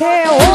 সাথে ও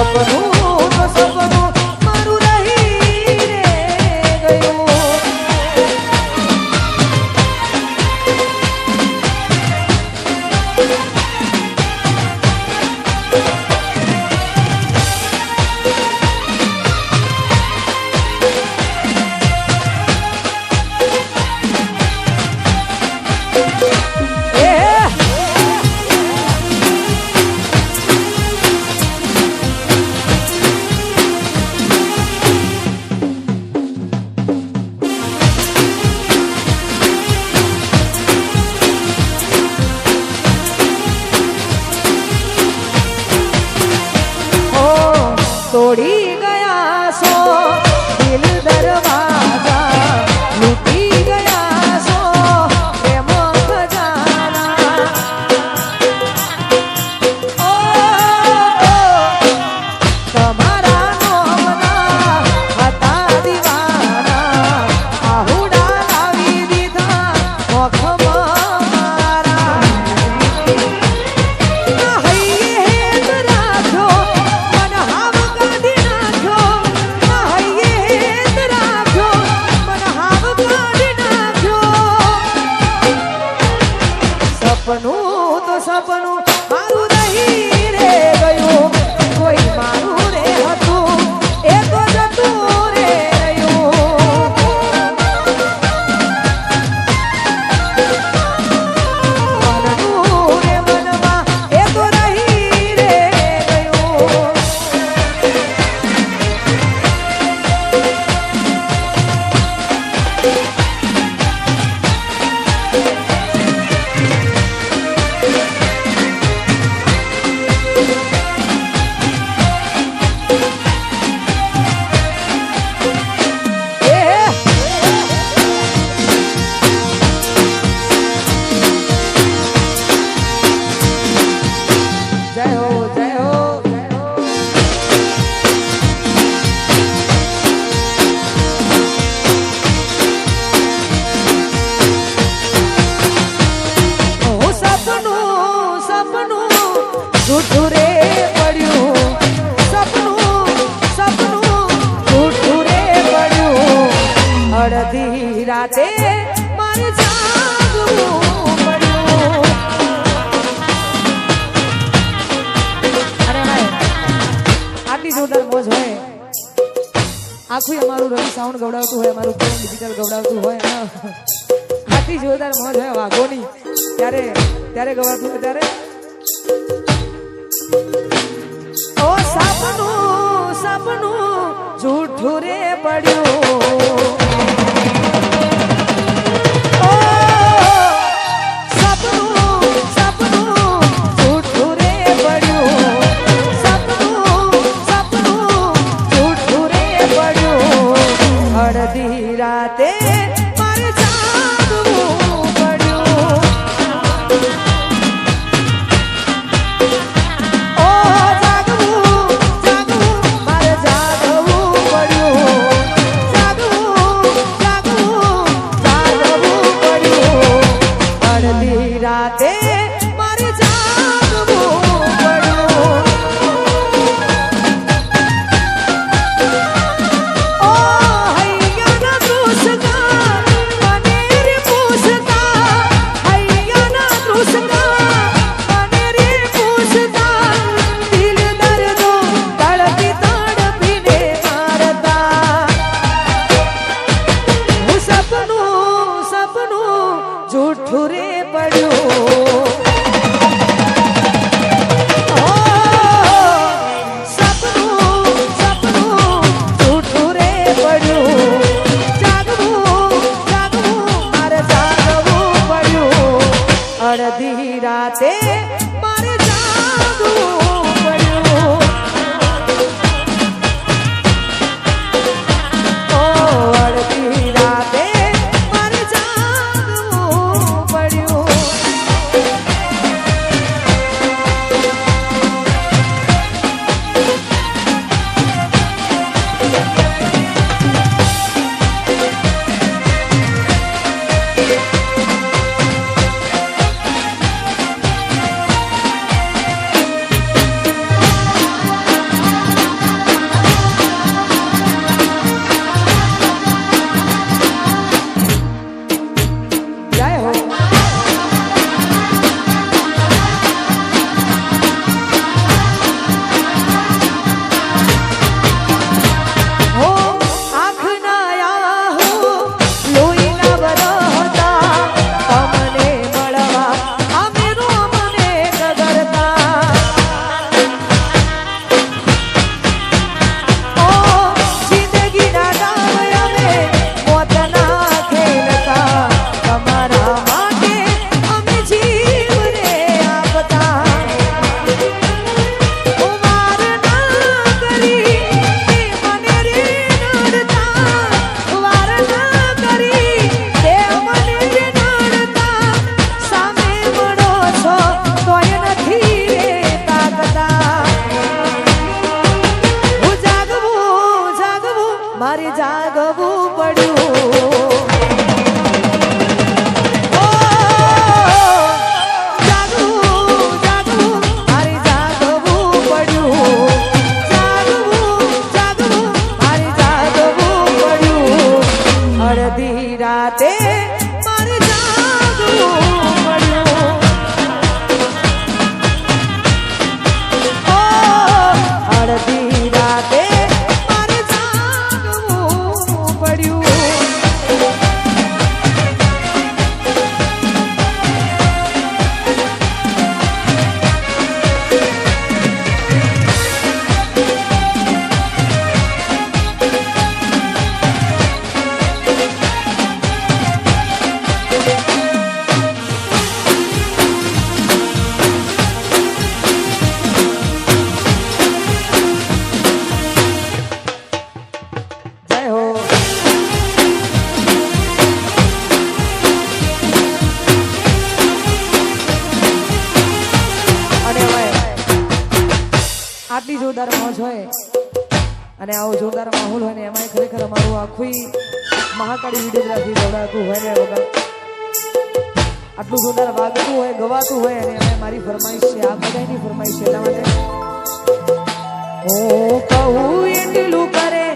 સપનું છો દિલ દરવાજા સાચે મારે આટલી જોરદાર મોજ હોય. આખું અમારું રવિ સાઉન્ડ ગવડાવતું હોય, અમારું પ્રેમ ડિજિટલ ગવડાવતું હોય. આટલી જોરદાર મોજ હોય, વાઘોની. ત્યારે ત્યારે ગવડાવતું હોય ત્યારે? ઓ સાપનું સાપનું જૂઠું રે પડ્યું. রাতে પડ્યું માહોલ હોય ને એમાં ખરેખર અમારું આખી મહાકાળી વિડીયોગ્રાફી દોડાતું હોય ને વગર. આટલું સુંદર વાગતું હોય, ગવાતું હોય અને એમાં મારી ફરમાઈશ છે, આ બધાની ફરમાઈશ છે, એટલા માટે. ઓ કહું એટલું કરે,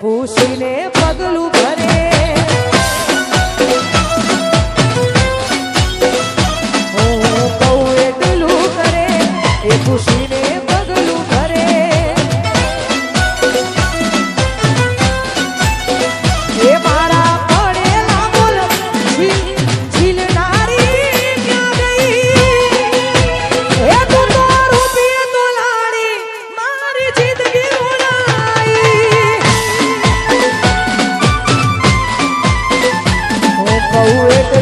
પૂછીને પગલું बहुए के